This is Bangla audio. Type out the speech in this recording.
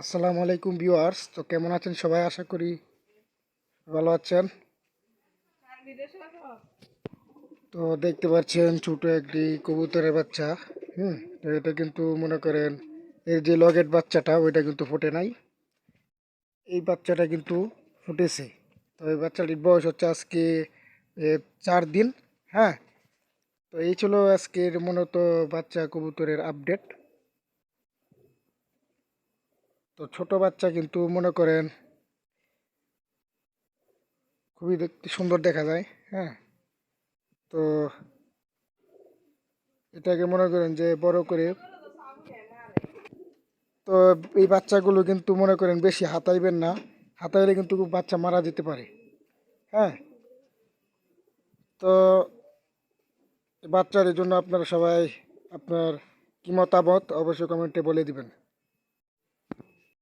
আসসালামু আলাইকুম ভিউয়ার্স। তো কেমন আছেন সবাই? আশা করি ভালো আছেন। তো দেখতে পাচ্ছেন ছোট একটি কবুতরের বাচ্চা। হুম তো এটা কিন্তু মনে করেন এর যে লগেট বাচ্চাটা, ওইটা কিন্তু ফোটে নাই। এই বাচ্চাটা কিন্তু ফুটেছে। তো এই বাচ্চাটির বয়স হচ্ছে আজকে চার দিন। হ্যাঁ তো এই ছিল আজকের মনে মূলত বাচ্চা কবুতরের আপডেট। তো ছোট বাচ্চা কিন্তু মনে করেন খুবই দেখতে সুন্দর দেখা যায় হ্যাঁ? তো এটাকে মনে করেন যে বড় করে তো এই বাচ্চাগুলো কিন্তু মনে করেন বেশি হাতাইবেন না, হাতাইলে কিন্তু বাচ্চা মারা যেতে পারে হ্যাঁ? তো বাচ্চার জন্য আপনারা সবাই আপনার কি মতামত অবশ্যই কমেন্টে বলে দিবেন।